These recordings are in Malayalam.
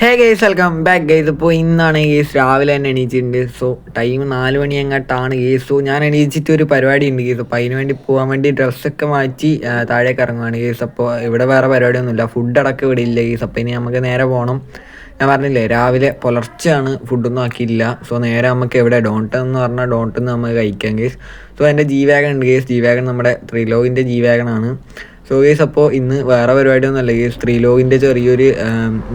Hey guys welcome back guys ഇപ്പോൾ ഇന്നാണ് ഗേസ് രാവിലെ തന്നെ എണീച്ചിട്ടുണ്ട്. സോ ടൈം നാല് മണി അങ്ങോട്ടാണ് ഗേസ് സോ ഞാൻ എണീച്ചിട്ട് ഒരു പരിപാടി ഉണ്ട് ഗേസ് അപ്പോൾ അതിന് വേണ്ടി പോകാൻ വേണ്ടി ഡ്രസ്സൊക്കെ മാറ്റി താഴേക്ക് ഇറങ്ങുവാണ് ഗേസ് അപ്പോൾ ഇവിടെ വേറെ പരിപാടിയൊന്നുമില്ല. ഫുഡ് അടക്കം ഇവിടെ ഇല്ല ഗേസ് അപ്പോൾ ഇനി നമുക്ക് നേരെ പോകണം ഞാൻ പറഞ്ഞില്ലേ രാവിലെ പുലർച്ചെയാണ് ഫുഡൊന്നും ആക്കിയില്ല. സോ നേരെ നമുക്ക് എവിടെ? ഡോണ്ട് എന്ന് പറഞ്ഞാൽ ഡോണ്ട് നിന്ന് നമുക്ക് കഴിക്കാം ഗേസ് സോ എന്റെ ജി വാഗൺ ഉണ്ട് ഗേസ് ജി വാഗൺ നമ്മുടെ ത്രിലോകിന്റെ ജി വാഗണാണ് സോ ഗേസ് അപ്പോൾ ഇന്ന് വേറെ പരിപാടിയൊന്നും അല്ല ഗേസ് ത്രിലോകിന്റെ ചെറിയൊരു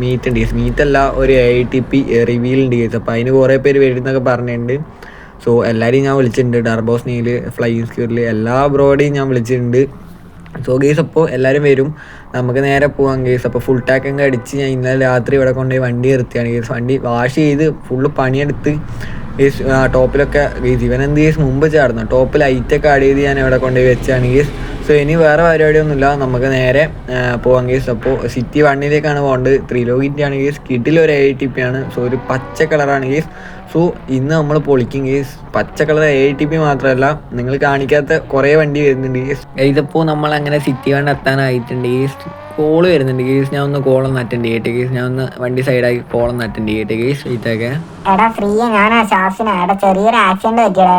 മീറ്റ് ഉണ്ട് ഗേസ് മീറ്റ് അല്ല ഒരു ഐ ടി പി റിവീൽ ഉണ്ട് ഗേസ് അപ്പോൾ അതിന് കുറേ പേര് വരുന്നൊക്കെ പറഞ്ഞിട്ടുണ്ട്. സോ എല്ലാവരെയും ഞാൻ വിളിച്ചിട്ടുണ്ട്. ഡർബോസ് നീൽ ഫ്ലൈയിങ് സ്ക്യൂറിൽ എല്ലാ ബ്രോഡേയും ഞാൻ വിളിച്ചിട്ടുണ്ട്. സോ ഗേസ് അപ്പോൾ എല്ലാവരും വരും. നമുക്ക് നേരെ പോകാം ഗേസ് അപ്പോൾ ഫുൾ ടാക്ക് അങ്ങ് അടിച്ച് ഞാൻ ഇന്നലെ രാത്രി ഇവിടെ കൊണ്ടുപോയി വണ്ടി നിർത്തിയാണ് ഗേസ് വണ്ടി വാഷ് ചെയ്ത് ഫുള്ള് പണിയെടുത്ത് ഗേസ് ടോപ്പിലൊക്കെ ഗേസ് ഇവൻ എന്ത് ഗേസ് മുമ്പ് ചേർന്നു. ടോപ്പിൽ ഐറ്റൊക്കെ ആഡ് ചെയ്ത് ഞാൻ ഇവിടെ കൊണ്ടുപോയി വെച്ചാണ് ഗേസ് സോ ഇനി വേറെ പരിപാടിയൊന്നുമില്ല. നമുക്ക് നേരെ ആ, കേസ് അപ്പോൾ സിറ്റി വണ്ണിലേക്കാണ് പോകേണ്ടത്. ത്രിലോകിന്റെ ആണ് കേസ് കിഡിൽ ഒരു എ ടി പി ആണ്. സോ ഒരു പച്ച കളറാണ് കേസ് സോ ഇന്ന് നമ്മൾ പൊളിക്കും കേസ് പച്ച കളർ എ ടി പി മാത്രമല്ല നിങ്ങൾ കാണിക്കാത്ത കുറേ വണ്ടി വരുന്നുണ്ട് കേസ് ഇതിപ്പോൾ നമ്മൾ അങ്ങനെ സിറ്റി വണ്ടി എത്താനായിട്ടുണ്ട് കേസ് കോൾ വരുന്നുണ്ട് കേസ് ഞാൻ ഒന്ന് കോളൊന്ന് അറ്റൻഡ് ചെയ്യട്ടെ കേസ് ഞാൻ ഒന്ന് വണ്ടി സൈഡാക്കി കോളൊന്ന് അറ്റൻഡ് ചെയ്യട്ടെ കേസ് ഇതൊക്കെ. എടാ ഫ്രീ ഞാനാ ഷാഫിനാ. എടാ ചെറിയൊരു ആക്സിഡന്റ് പറ്റിയടാ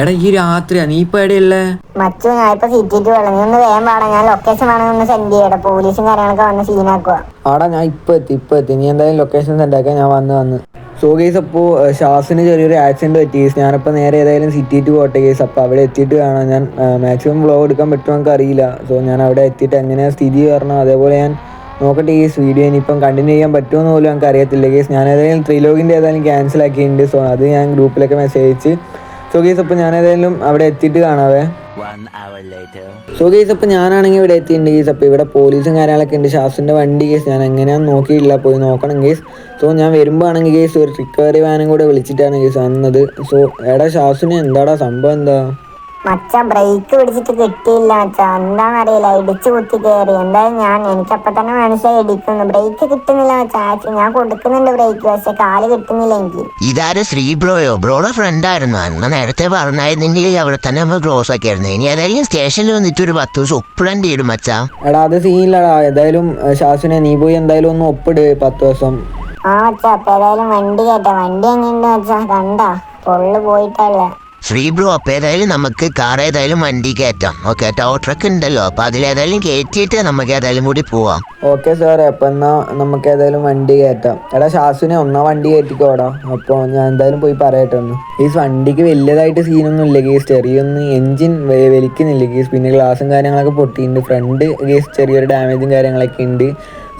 എടാ ഈ രാത്രിയാ നീ ഇപ്പൊ എവിടെയല്ലേ? മച്ചു ഞാൻ ഇപ്പൊ വെള്ളം നീ ഒന്ന് വേഗം പാടാ ഞാൻ ലൊക്കേഷൻ വേണമെങ്കിൽ ഒന്ന് സെൻഡ് ചെയ്യടാ. പോലീസും കാര്യങ്ങളൊക്കെ വന്ന് സീനാക്കുക ആടാ ഞാൻ ഇപ്പൊ എത്തി ഇപ്പൊ എത്തി. നീ എന്തായാലും ലൊക്കേഷൻ സെൻഡ് ആക്കാൻ ഞാൻ വന്ന് വന്ന്. സോ ഗേസ് അപ്പോൾ ഷാസിന് ചെറിയൊരു ആക്സിഡന്റ് പറ്റി. ഞാൻ ഞാനിപ്പോൾ നേരെ ഏതായാലും സിറ്റി ടു പോട്ടെ കേസ് അപ്പോൾ അവിടെ എത്തിയിട്ട് കാണാം ഞാൻ മാക്സിമം വ്ളോഗ് എടുക്കാൻ പറ്റുമോ എനിക്ക് അറിയില്ല സോ ഞാൻ അവിടെ എത്തിയിട്ട് എങ്ങനെയാണ് സ്ഥിതി കാരണം അതേപോലെ ഞാൻ നോക്കട്ടെ കേസ് വീഡിയോ ഇനിയിപ്പം കണ്ടിന്യൂ ചെയ്യാൻ പറ്റുമോ എന്ന് പോലും എനിക്ക് അറിയത്തില്ല കേസ് ഞാൻ ഏതായാലും ത്രിലോഗിന്റെ ഏതായാലും ക്യാൻസൽ ആക്കിയിട്ടുണ്ട്. സോ അത് ഞാൻ ഗ്രൂപ്പിലൊക്കെ മെസ്സേജ് അയച്ച് സോ കേസ് അപ്പോൾ ഞാൻ ഏതായാലും അവിടെ എത്തിയിട്ട് കാണാവേ. സോ കേസ് അപ്പോൾ ഞാനാണെങ്കിൽ ഇവിടെ എത്തിയിട്ടുണ്ട് ഗീസ്. അപ്പോൾ ഇവിടെ പോലീസും കാര്യങ്ങളൊക്കെ ഉണ്ട്. ഷാസിന്റെ വണ്ടി കേസ് ഞാൻ എങ്ങനെയാണെന്ന് നോക്കിയില്ല പോയി നോക്കണം കേസ് സോ ഞാൻ വരുമ്പോൾ ആണെങ്കിൽ കേസ് ഒരു റിക്കവറി വാനും കൂടെ വിളിച്ചിട്ടാണ് കേസ് വന്നത്. സോ എടാ ഷാസിന് എന്താടാ സംഭവം എന്താ? മച്ച ബ്രേക്ക് പിടിച്ചിട്ട് കിട്ടിയില്ല മച്ച. എന്താണെന്നറിയില്ല ഇടിച്ചു കുത്തി കയറി എന്തായാലും ഞാൻ എനിക്കപ്പൊ തന്നെ മനസ്സിലായി ഇടിക്കുന്നു. ബ്രേക്ക് കിട്ടുന്നില്ല മച്ച. ഞാൻ കൊടുക്കുന്നുണ്ട് ബ്രേക്ക് പക്ഷെ കാൽ കിട്ടുന്നില്ല എനിക്ക്. ഇതാര് ശ്രീ ബ്രോയോ? ബ്രോയുടെ ഫ്രണ്ട് ആയിരുന്നു. അന്ന് നേരത്തെ പറഞ്ഞായിരുന്നെങ്കിൽ അവിടെ തന്നെ നമ്മൾ ക്ലോസ് ആക്കിയായിരുന്നു. ഇനി ഏതായാലും സ്റ്റേഷനിൽ വന്നിട്ട് ഒരു പത്ത് ദിവസം ഒപ്പിടേണ്ടി വരും മച്ചാ. എടാ അത് സീനില്ലടാ ഏതായാലും ഷാസിനെ നീ പോയി എന്തായാലും ഒന്ന് ഒപ്പിട് പത്ത് ദിവസം. ആ മച്ച അപ്പൊ ഏതായാലും വണ്ടി കേട്ടോ വണ്ടി എങ്ങനെയുണ്ട് മച്ച? കണ്ടാ? പൊള്ളു പോയിട്ടല്ല. ശ്രീ ബ്രോ അപ്പോൾ ഏതായാലും നമുക്ക് കാർ ഏതായാലും വണ്ടി കയറ്റാം. ഓക്കെ ടോ ട്രക്ക് ഉണ്ടല്ലോ. അപ്പൊ അതിലേതായാലും കയറ്റിയിട്ട് നമുക്ക് ഏതായാലും കൂടി പോവാം. ഓക്കെ സാറേ അപ്പം എന്നാൽ നമുക്ക് ഏതായാലും വണ്ടി കയറ്റാം. എടാ ഷാസുനെ ഒന്നാ വണ്ടി കയറ്റിക്കോടാ അപ്പോൾ ഞാൻ എന്തായാലും പോയി പറയട്ടെ ഒന്ന്. ഈ വണ്ടിക്ക് വലിയതായിട്ട് സീനൊന്നും ഇല്ല ഗീസ് ചെറിയൊന്ന് എൻജിൻ വലിക്കുന്നില്ല ഗീസ് പിന്നെ ഗ്ലാസും കാര്യങ്ങളൊക്കെ പൊട്ടിയിട്ടുണ്ട്. ഫ്രണ്ട് ഗീസ് ചെറിയൊരു ഡാമേജും കാര്യങ്ങളൊക്കെ ഉണ്ട്.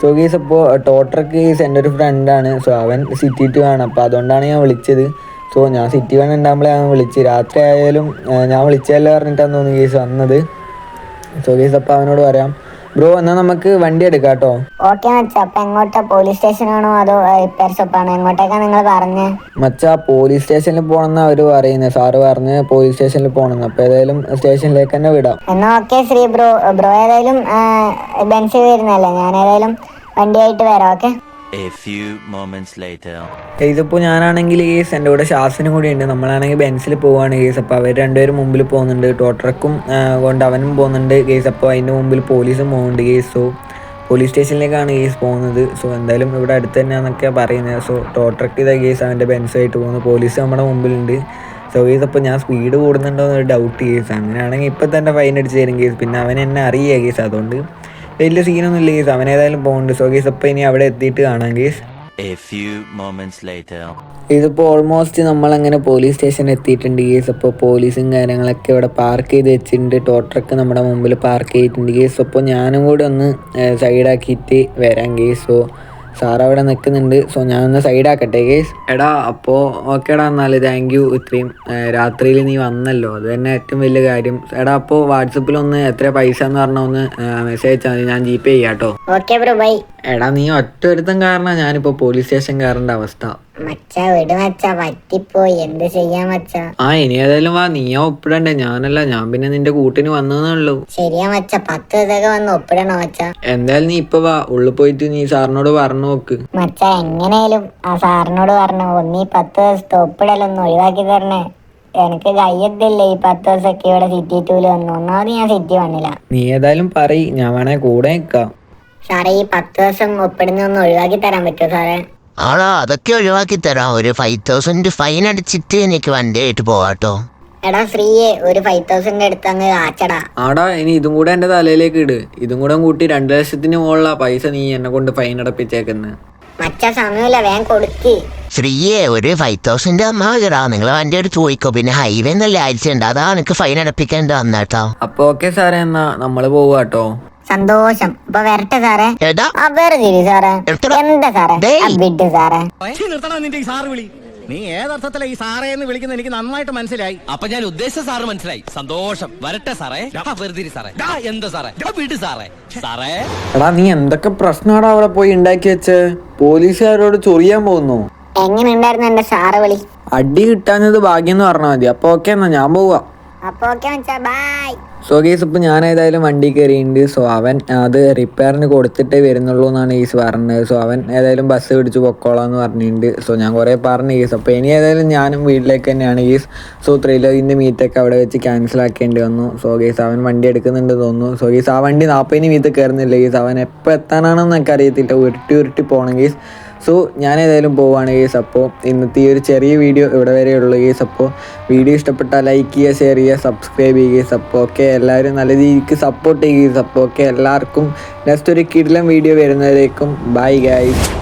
സോ ഗീസ് അപ്പോൾ ടോട്ടർക്ക് ഗീസ് എന്റെ ഒരു ഫ്രണ്ടാണ് സോ അവൻ സിറ്റി ടു ആണ് അപ്പോൾ അതുകൊണ്ടാണ് ഞാൻ വിളിച്ചത്. സോ ഞാൻ സിറ്റി വൺ ഉണ്ടാകുമ്പോഴേ ഞാൻ വിളിച്ച്. രാത്രി ആയാലും ഞാൻ വിളിച്ചല്ല പറഞ്ഞിട്ടാണ് തോന്നുന്നു കേസ് വന്നത്. സോ കേസ് അപ്പൊ അവനോട് പറയാം. ബ്രോ എന്നാ നമുക്ക് വണ്ടി എടുക്കാം കേട്ടോ ഓക്കെ മച്ച. അപ്പൊ എങ്ങോട്ടാ? പോലീസ് സ്റ്റേഷനാണോ അതോ റിപ്പയർ ഷോപ്പാണോ എങ്ങോട്ടേക്കാ നിങ്ങൾ പറഞ്ഞേ? മച്ചാ പോലീസ് സ്റ്റേഷനിൽ പോകണമെന്ന് അവർ പറയുന്നത് സാറ് പറഞ്ഞ് പോലീസ് സ്റ്റേഷനിൽ പോണെന്ന്. അപ്പൊ ഏതായാലും സ്റ്റേഷനിലേക്ക് തന്നെ വിടാം. എന്നാ ഓക്കെ ശ്രീ ബ്രോ. ബ്രോ ഏതായാലും ബെൻസിൽ വരുന്നല്ലേ ഞാൻ ഏതായാലും വണ്ടിയായിട്ട് വരാം ഓക്കെ ഇതിപ്പോൾ ഞാനാണെങ്കിൽ കേസ് എന്റെ കൂടെ ഷാസിനും കൂടി ഉണ്ട്. നമ്മളാണെങ്കിൽ ബെൻസിൽ പോവാണ് കേസ് അപ്പോൾ അവർ രണ്ടുപേരും മുമ്പിൽ പോകുന്നുണ്ട്. ടോട്ടറക്കും കൊണ്ട് അവനും പോകുന്നുണ്ട് കേസ് അപ്പോൾ അതിന്റെ മുമ്പിൽ പോലീസും പോകുന്നുണ്ട് കേസ് സോ പോലീസ് സ്റ്റേഷനിലേക്കാണ് കേസ് പോകുന്നത്. സോ എന്തായാലും ഇവിടെ അടുത്ത് തന്നെയാണെന്നൊക്കെ പറയുന്നത്. സോ ടോട്ടറക്ക് ഇതാ കേസ് അവന്റെ ബെൻസായിട്ട് പോകുന്നു. പോലീസ് നമ്മുടെ മുമ്പിലുണ്ട്. സോ കേസ് അപ്പോൾ ഞാൻ സ്പീഡ് കൂടുന്നുണ്ടോ എന്നൊരു ഡൗട്ട് കേസ് അങ്ങനെയാണെങ്കിൽ ഇപ്പം തന്നെ ഫൈൻ അടിച്ച് തരും കേസ് പിന്നെ അവൻ എന്നെ അറിയുക കേസ് അതുകൊണ്ട് വലിയ സീനൊന്നും ഇല്ല ഗീസ് അവൻ ഏതായാലും പോകുന്നുണ്ട് സോ ഗീസ് അപ്പോൾ ഇനി അവിടെ എത്തിയിട്ട് കാണാം ഗീസ് ഇതിപ്പോ ഓൾമോസ്റ്റ് ഇതിപ്പോൾ നമ്മളങ്ങനെ പോലീസ് സ്റ്റേഷനിൽ എത്തിയിട്ടുണ്ട് ഗീസ് അപ്പോൾ പോലീസും കാര്യങ്ങളൊക്കെ ഇവിടെ പാർക്ക് ചെയ്ത് വെച്ചിട്ടുണ്ട്. ടോട്ടറൊക്കെ നമ്മുടെ മുമ്പിൽ പാർക്ക് ചെയ്തിട്ടുണ്ട് ഗീസ് അപ്പോൾ ഞാനും കൂടെ ഒന്ന് സൈഡാക്കിയിട്ട് വരാം കേസ് സോ സാർ അവിടെ നിൽക്കുന്നുണ്ട്. സോ ഞാനൊന്ന് സൈഡാക്കട്ടെ കേസ് എടാ അപ്പോൾ ഓക്കേടാ എന്നാൽ താങ്ക് യു ഇത്രയും. രാത്രിയിൽ നീ വന്നല്ലോ. അത് തന്നെ ഏറ്റവും വലിയ കാര്യം. എടാ അപ്പോൾ വാട്സപ്പിൽ ഒന്ന് എത്ര പൈസ എന്ന് പറഞ്ഞാൽ ഒന്ന് മെസ്സേജ് അയച്ചാൽ മതി. ഞാൻ ജി പേ ചെയ്യാം കേട്ടോ ബ്രോ ബൈ എടാ നീ ഒറ്റ ഒരുത്തം കാരണം ഞാനിപ്പോൾ പോലീസ് സ്റ്റേഷൻ കയറേണ്ട അവസ്ഥ. മച്ച വിട് മച്ച പറ്റിപ്പോയി എന്ത് ചെയ്യാൻ മച്ച? ആ ഇനി ഏതായാലും വാ നീയാ ഒപ്പിടണ്ടേ. ഞാനല്ല ഞാൻ പിന്നെ നിന്റെ കൂട്ടിന് വന്നതേ ശരിയാ മച്ച പത്ത് ദിവസമൊക്കെ വന്ന് ഒപ്പിടണോ മച്ച? എന്തായാലും നീ ഇപ്പൊ വാ ഉള്ളു പോയിട്ട് നീ സാറിനോട് പറഞ്ഞു നോക്ക്. മച്ച എങ്ങനെയാലും ആ സാറിനോട് പറഞ്ഞു ഒന്നീ പത്ത് ദിവസത്തെ ഒപ്പിടലൊന്ന് ഒഴിവാക്കി തരണേ. എനിക്ക് കഴിയത്തില്ല ഈ പത്ത് ദിവസമൊക്കെ ഇവിടെ സിറ്റി ടൂൽ വന്നു. ഒന്നാമത് ഞാൻ സിറ്റി വന്നില്ല. നീ ഏതായാലും പറയ് ഞാൻ വേണേ കൂടെ നിൽക്കാം സാറേ ഈ പത്ത് ദിവസം ഒപ്പിടുന്ന ഒന്ന് ഒഴിവാക്കി തരാൻ പറ്റുമോ സാറേ? ആളോ അതൊക്കെ ഒഴിവാക്കി തരാം. ഒരു ഫൈവ് തൗസൻഡ് ഫൈൻ അടിച്ചിട്ട് എനിക്ക് വണ്ടിയായിട്ട് പോവാട്ടോ. എടാ ഫ്രീയെ. ഒരു ഫൈവ് തൗസൻഡ് എടുത്ത് അങ്ങ് ആച്ചടാ ആടാ ഇനി ഇതും കൂടെ എന്റെ തലയിലേക്ക് ഇട്. ഇതും കൂടെ കൂട്ടി രണ്ട് ലക്ഷത്തിന് മുകളിലാ പൈസ നീ എന്നെ കൊണ്ട് ഫൈൻ അടപ്പിച്ചേക്കുന്നത് മച്ച സമയമില്ല. വേഗം കൊടുക്ക്. ഫ്രീയേ ഒരു ഫൈവ് തൗസൻഡ് അമ്മ വരാ നിങ്ങൾ വണ്ടി എടുത്ത് പോയിക്കോ. പിന്നെ ഹൈവേ എന്നല്ലേ അയച്ചിട്ടുണ്ട് അതാ എനിക്ക് ഫൈൻ അടപ്പിക്കേണ്ട വന്നേട്ടോ അപ്പൊ ഓക്കെ സാറേ എന്നാ. നമ്മൾ പോവാട്ടോ. സന്തോഷം. ഇപ്പൊ വരട്ടെ സാറേ. എടാ. ആ വേറെ ജീവി സാറേ എന്താ സാറേ? വിട്ടു വിട് സാറേ. ഛീ, നിന്റെ ഈ സാറ് വിളി. നീ ഏതർത്ഥത്തിലാ ഈ സാറേ എന്ന് വിളിക്കുന്നത് എനിക്ക് നന്നായിട്ട് മനസ്സിലായി. അപ്പൊ ഞാൻ ഉദ്ദേശിച്ച സാറ് മനസ്സിലായി. സന്തോഷം. വരട്ടെ സാറേ. ആ, വെറുതെ സാറേ. എന്താ സാറേ? വിട് സാറേ. സാറേ. എടാ നീ എന്തൊക്കെ പ്രശ്നമാടാ അവിടെ പോയി ഉണ്ടാക്കി വെച്ച്? പോലീസുകാരോട് ചൊറിയാൻ പോകുന്നു. എങ്ങനെ ഉണ്ടായിരുന്നു എന്റെ സാറ് വിളി? അടി കിട്ടാഞ്ഞത് ഭാഗ്യം എന്ന് പറഞ്ഞാൽ മതി. അപ്പൊ ഓക്കെ എന്നാ ഞാൻ പോവാ. അപ്പൊ ഓക്കെ മച്ചാ ബൈ സോ ഗീസ് ഇപ്പം ഞാൻ ഏതായാലും വണ്ടി കയറിയിട്ടുണ്ട് സോ അവൻ അത് റിപ്പയറിന് കൊടുത്തിട്ടേ വരുന്നുള്ളൂ എന്നാണ് ഈസ് പറഞ്ഞത്. സോ അവൻ ഏതായാലും ബസ് പിടിച്ച് പൊക്കോളാം എന്ന് പറഞ്ഞിട്ടുണ്ട് സോ ഞാൻ കുറേ പറഞ്ഞു ഈസ് അപ്പോൾ ഇനി ഏതായാലും ഞാനും വീട്ടിലേക്ക് തന്നെയാണ് ഈസ് സോ ത്രിലോകിന്റെ മീറ്റൊക്കെ അവിടെ വെച്ച് ക്യാൻസൽ ആക്കേണ്ടി വന്നു. സോ ഗീസ് അവൻ വണ്ടി എടുക്കുന്നുണ്ട് തോന്നുന്നു. സോ ഗീസ് ആ വണ്ടി നാൽപ്പതിന് മീത്ത് കയറുന്നില്ല ഗീസ് അവൻ എപ്പോൾ എത്താനാണെന്ന് എനിക്ക് അറിയത്തില്ല ഉരുട്ടി ഉരുട്ടി പോകണം ഗീസ് സോ ഞാൻ ഏതായാലും പോവാണ് ഗേസ് അപ്പോൾ ഇന്നത്തെ ഈ ഒരു ചെറിയ വീഡിയോ ഇവിടെ വരെ ഉള്ളൂ ഗേസ് അപ്പോൾ വീഡിയോ ഇഷ്ടപ്പെട്ടാൽ ലൈക്ക് ചെയ്യുക ഷെയർ ചെയ്യുക സബ്സ്ക്രൈബ് ചെയ്യുക അപ്പോൾ ഓക്കെ എല്ലാവരും നല്ല രീതിക്ക് സപ്പോർട്ട് ചെയ്യുക അപ്പോൾ ഓക്കെ എല്ലാവർക്കും നെക്സ്റ്റ് ഒരു കിടിലം വീഡിയോ വരുന്നവരേക്കും ബൈ ഗൈസ്